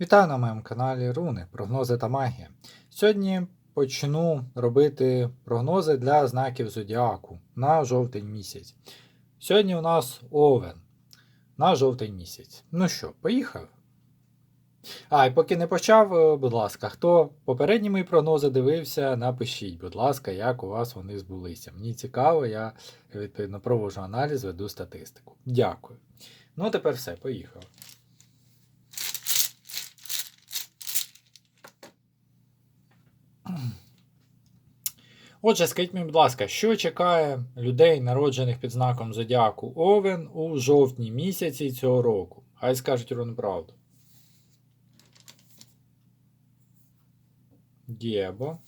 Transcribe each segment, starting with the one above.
Вітаю на моєму каналі Руни, прогнози та магія. Сьогодні почну робити прогнози для знаків Зодіаку на жовтень місяць. Сьогодні у нас Овен на жовтень місяць. Ну що, поїхав? А, і поки не почав, е, будь ласка, хто попередні мої прогнози дивився, напишіть, будь ласка, як у вас вони збулися. Мені цікаво, я відповідно проводжу аналіз, веду статистику. Дякую. Ну, тепер все, поїхав. Отже, скажіть мені, будь ласка, що чекає людей, народжених під знаком Зодіаку Овен у жовтні місяці цього року? Хай скажуть рівну правду. Дєбо.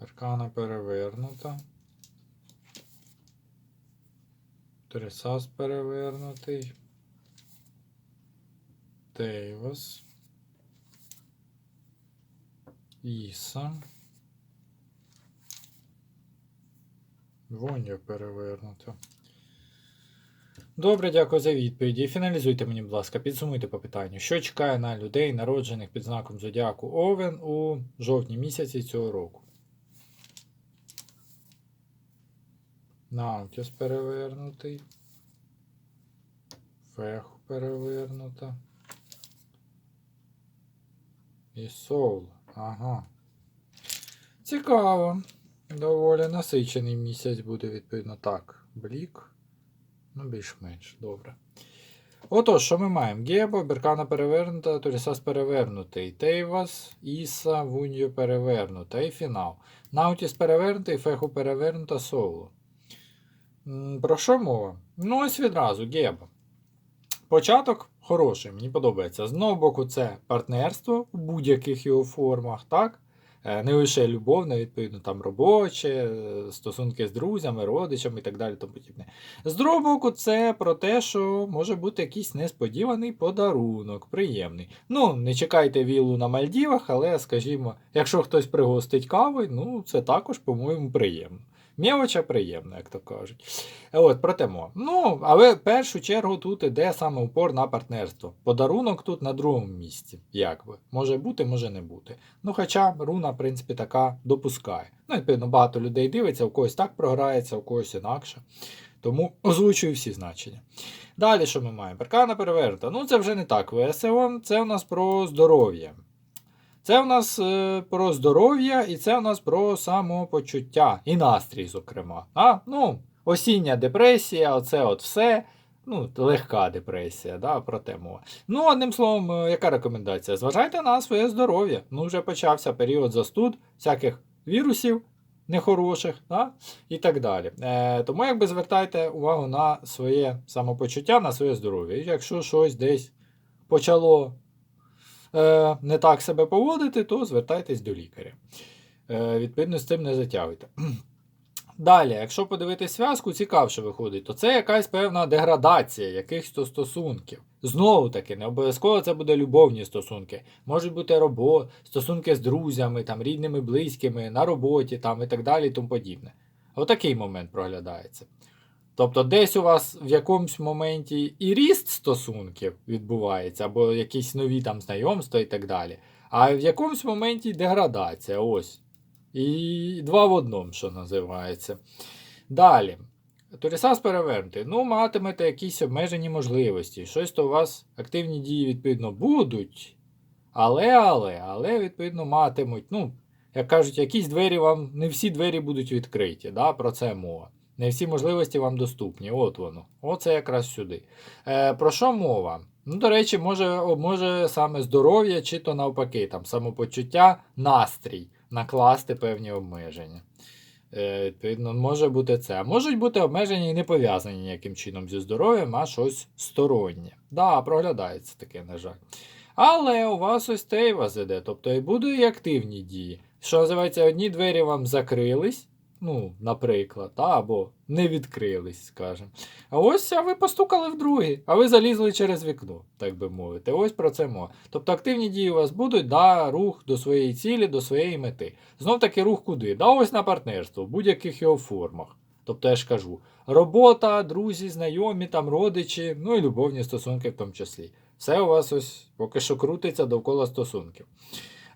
Аркана перевернута. Трисас перевернутий. Тейвос. Іса. Вонья перевернуто. Добре, дякую за відповіді. Фіналізуйте мені, будь ласка, підсумуйте по питанню. Що чекає на людей, народжених під знаком Зодіаку Овен у жовтні місяці цього року? Наутіс перевернутий. Феху перевернута. І Соул. Ага. Цікаво. Доволі насичений місяць буде, відповідно, так. Блік. Ну, більш-менш, добре. Отож, що ми маємо? Гебо, Беркана перевернута, Торісас перевернутий, Тейвас, Іса, Вуньо перевернута і фінал. Наутіс перевернутий, Феху перевернута, Соло. Про що мова? Ну, ось відразу, Гебо. Початок хороший, мені подобається. З одного боку, це партнерство у будь-яких його формах, так? Е, Не лише любовне, відповідно, там робоче, е, стосунки з друзями, родичами і так далі. Тому подібне. З другого боку, це про те, що може бути якийсь несподіваний подарунок, приємний. Ну, не чекайте віллу на Мальдівах, але, скажімо, якщо хтось пригостить кави, ну це також, по-моєму, приємно. Мєвоча приємна, як то кажуть. От, про тему. Ну, але в першу чергу тут іде саме упор на партнерство. Подарунок тут на другому місці, якби. Може бути, може не бути. Ну, хоча руна, в принципі, така допускає. Ну, відповідно, багато людей дивиться, у когось так програється, у когось інакше. Тому озвучую всі значення. Далі, що ми маємо? Перкана перевернута. Ну, це вже не так весело, це у нас про здоров'я. Це у нас е, про здоров'я і це у нас про самопочуття і настрій, зокрема. А, ну, осіння депресія, оце от все. Ну, легка депресія, да, про те мова. Ну, одним словом, е, яка рекомендація? Зважайте на своє здоров'я. Ну, вже почався період застуд, всяких вірусів нехороших, да, і так далі. Е, тому якби звертайте увагу на своє самопочуття, на своє здоров'я. І якщо щось десь почало не так себе поводити, то звертайтесь до лікаря. Е, відповідно, з цим не затягуйте. Далі, якщо подивитись зв'язку, цікавше виходить, то це якась певна деградація якихось то стосунків. Знову таки, не обов'язково це буде любовні стосунки. Можуть бути робо, стосунки з друзями, там, рідними, близькими, на роботі там, і так далі і тому подібне. Отакий момент проглядається. Тобто, десь у вас в якомусь моменті і ріст стосунків відбувається, або якісь нові там знайомства і так далі. А в якомусь моменті деградація. Ось. І два в одному, що називається. Далі. Торісас перевернутий. Ну, матимете якісь обмежені можливості. Щось то у вас активні дії, відповідно, будуть. Але, але, але, відповідно, матимуть. Ну, як кажуть, якісь двері вам, не всі двері будуть відкриті. Да? Про це мова. Не всі можливості вам доступні. От воно. Оце якраз сюди. Е, Про що мова? Ну, до речі, може, може саме здоров'я, чи то навпаки, там, самопочуття, настрій накласти певні обмеження. Е, Відповідно, може бути це. Можуть бути обмеження і не пов'язані ніяким чином зі здоров'ям, а щось стороннє. Да, проглядається таке, на жаль. Але у вас ось тейва іде, тобто і будуть і активні дії. Що називається, одні двері вам закрились, ну, наприклад, або не відкрились, скажімо. А ось а ви постукали в другі, а ви залізли через вікно, так би мовити. Ось про це мова. Тобто активні дії у вас будуть, да, рух до своєї цілі, до своєї мети. Знов таки рух куди? Да, ось на партнерство, в будь-яких його формах. Тобто я ж кажу, робота, друзі, знайомі, там родичі, ну і любовні стосунки в тому числі. Все у вас ось поки що крутиться довкола стосунків.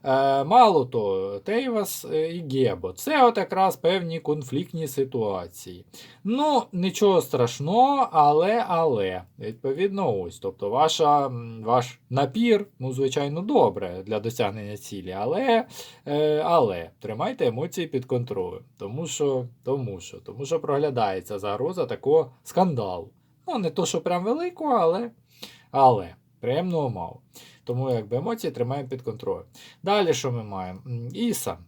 Е, мало того, Тейвас е, і Гебо це от якраз певні конфліктні ситуації. Ну, нічого страшного, але, але, відповідно, ось. Тобто, ваша, ваш напір, ну, звичайно, добре для досягнення цілі, але, е, але тримайте емоції під контролем. Тому що, тому що, тому що проглядається загроза такого скандалу. Ну, не то, що прям великого, але, але приємного мало. Тому якби емоції тримаємо під контролем. Далі що ми маємо? Іса.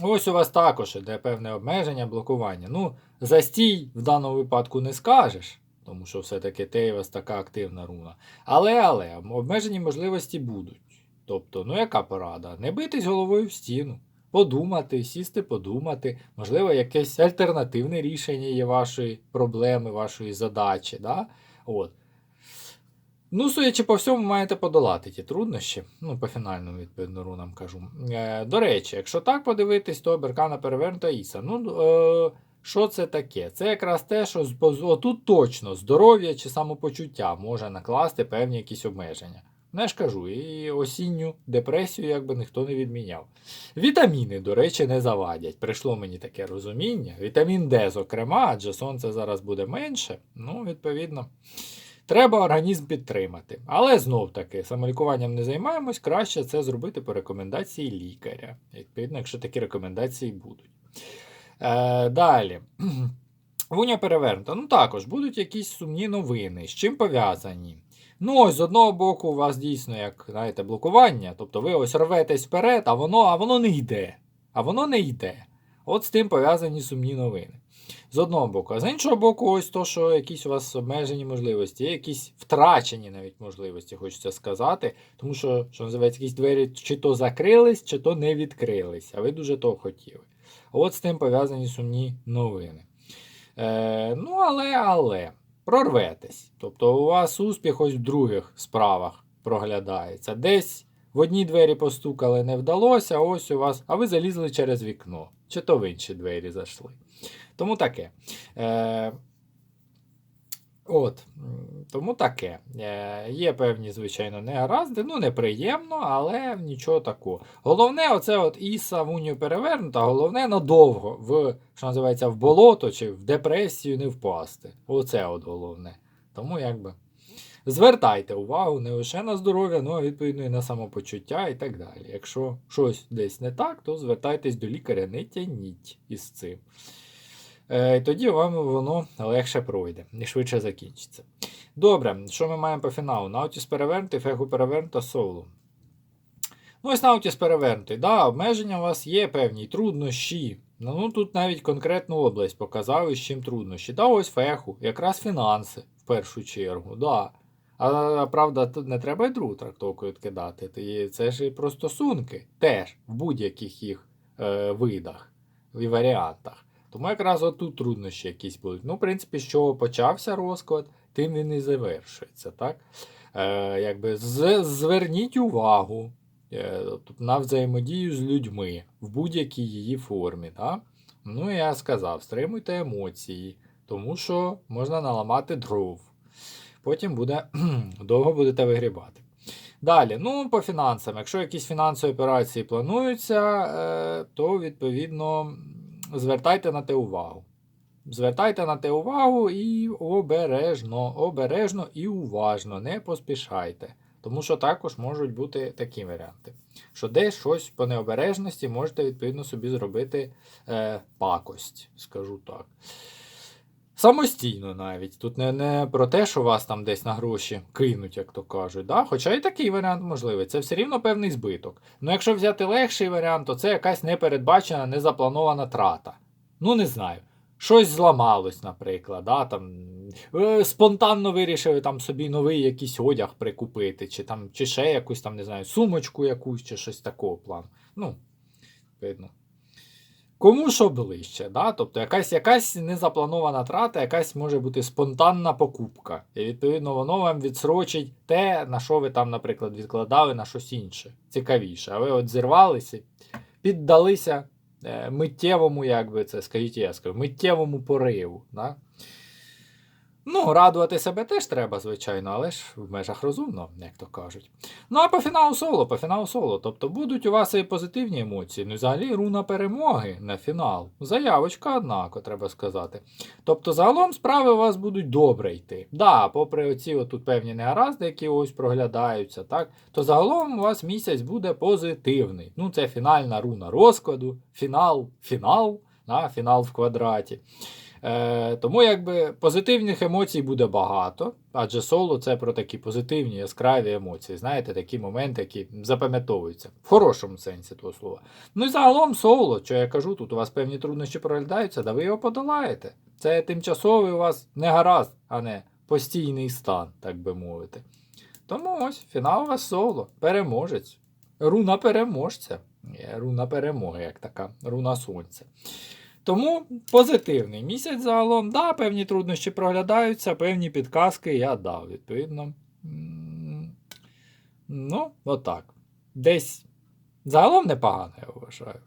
Ось у вас також іде певне обмеження, блокування. Ну, застій в даному випадку не скажеш, тому що все-таки Тейвас така активна руна. Але, але, обмежені можливості будуть. Тобто, ну яка порада? Не битись головою в стіну, подумати, сісти, подумати, можливо, якесь альтернативне рішення є вашої проблеми, вашої задачі. Да? От. Ну, судячи по всьому, маєте подолати ті труднощі. Ну, по фінальному, відповідно, рунам кажу. Е, до речі, якщо так подивитись, то Беркана перевернута Іса. Ну, е, що це таке? Це якраз те, що отут точно здоров'я чи самопочуття може накласти певні якісь обмеження. Ну, я ж кажу, і осінню депресію якби ніхто не відміняв. Вітаміни, до речі, не завадять. Прийшло мені таке розуміння. Вітамін Д, зокрема, адже сонце зараз буде менше. Ну, відповідно. Треба організм підтримати. Але знов таки, самолікуванням не займаємось, краще це зробити по рекомендації лікаря. Відповідно, якщо такі рекомендації будуть. Е, далі. Вуня перевернута. Ну також будуть якісь сумні новини. З чим пов'язані? Ну, ось з одного боку, у вас дійсно, як знаєте, блокування. Тобто ви ось рветесь вперед, а воно, а воно не йде. А воно не йде. От з тим пов'язані сумні новини. З одного боку, а з іншого боку, ось то, що якісь у вас обмежені можливості, є якісь втрачені навіть можливості, хочеться сказати. Тому що, що називається, якісь двері чи то закрились, чи то не відкрились, а ви дуже того хотіли. От з тим пов'язані сумні новини. Е, ну, але, але, прорветесь. Тобто у вас успіх ось в других справах проглядається. Десь в одні двері постукали, не вдалося, ось у вас, а ви залізли через вікно, чи то в інші двері зайшли. Тому таке. Е, от, тому таке. Е, є певні, звичайно, негаразди, ну неприємно, але нічого такого. Головне, оце от Іса в унію перевернута, головне надовго в, що називається, в болото чи в депресію не впасти. Оце от головне. Тому якби. Звертайте увагу не лише на здоров'я, ну а відповідно і на самопочуття і так далі. Якщо щось десь не так, то звертайтесь до лікаря, не тяніть із цим. Е, тоді вам воно легше пройде і швидше закінчиться. Добре, що ми маємо по фіналу? Наутіс перевернутий, фегу перевернута, соулу. Ну, ось Наутіс перевернутий. Да, обмеження у вас є певні труднощі. Ну, тут навіть конкретну область показав, із чим труднощі. Да, ось феху, якраз фінанси в першу чергу. Да. А правда, не треба й другу трактовку відкидати. Це ж і про стосунки теж в будь-яких їх е, видах і варіантах. Тому якраз отут труднощі якісь будуть. Ну, в принципі, з чого почався розклад, тим він і завершується. Так? Е, якби з, зверніть увагу е, на взаємодію з людьми в будь-якій її формі. Так? Ну, я сказав, стримуйте емоції, тому що можна наламати дров. Потім буде довго будете вигрібати. Далі, ну, по фінансам. Якщо якісь фінансові операції плануються, е, то відповідно звертайте на те увагу. Звертайте на те увагу і обережно, обережно і уважно, не поспішайте. Тому що також можуть бути такі варіанти. Що десь щось по необережності можете відповідно собі зробити е, пакость, скажу так. Самостійно навіть. Тут не, не про те, що вас там десь на гроші кинуть, як то кажуть. Да? Хоча і такий варіант можливий. Це все рівно певний збиток. Ну якщо взяти легший варіант, то це якась непередбачена, незапланована трата. Ну, не знаю. Щось зламалось, наприклад. Да? Там, е, спонтанно вирішили там собі новий якийсь одяг прикупити, чи, там, чи ще якусь там, не знаю, сумочку якусь, чи щось такого плану. Ну, видно. Кому що ближче, да? тобто якась, якась незапланована трата, якась може бути спонтанна покупка. І відповідно воно вам відсрочить те, на що ви там, наприклад, відкладали на щось інше, цікавіше. А ви от зірвалися, піддалися е, миттєвому, як би це скажіть, я скажу, миттєвому пориву. Да? Ну, радувати себе теж треба, звичайно, але ж в межах розумно, як то кажуть. Ну а по фіналу соло, по фіналу соло. Тобто будуть у вас і позитивні емоції. Ну взагалі руна перемоги на фінал. Заявочка, однако, треба сказати. Тобто, загалом справи у вас будуть добре йти. Да, попри оці отут певні негаразди, які ось проглядаються, так, то загалом у вас місяць буде позитивний. Ну, це фінальна руна розкладу, фінал, фінал, да, фінал в квадраті. Е, тому якби позитивних емоцій буде багато, адже соло це про такі позитивні яскраві емоції. Знаєте, такі моменти, які запам'ятовуються в хорошому сенсі того слова. Ну і загалом соло, що я кажу, тут у вас певні труднощі проглядаються, да ви його подолаєте. Це тимчасовий у вас не гаразд, а не постійний стан, так би мовити. Тому ось фінал у вас соло, переможець. Руна переможця. Руна перемоги, як така, руна сонця. Тому позитивний місяць загалом. Да, певні труднощі проглядаються, певні підказки я дав, відповідно. Ну, отак. Десь загалом непогано, я вважаю.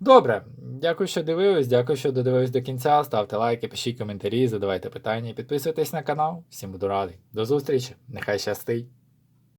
Добре, дякую, що дивились, дякую, що додивились до кінця. Ставте лайки, пишіть коментарі, задавайте питання, підписуйтесь на канал. Всім буду радий. До зустрічі, нехай щастить!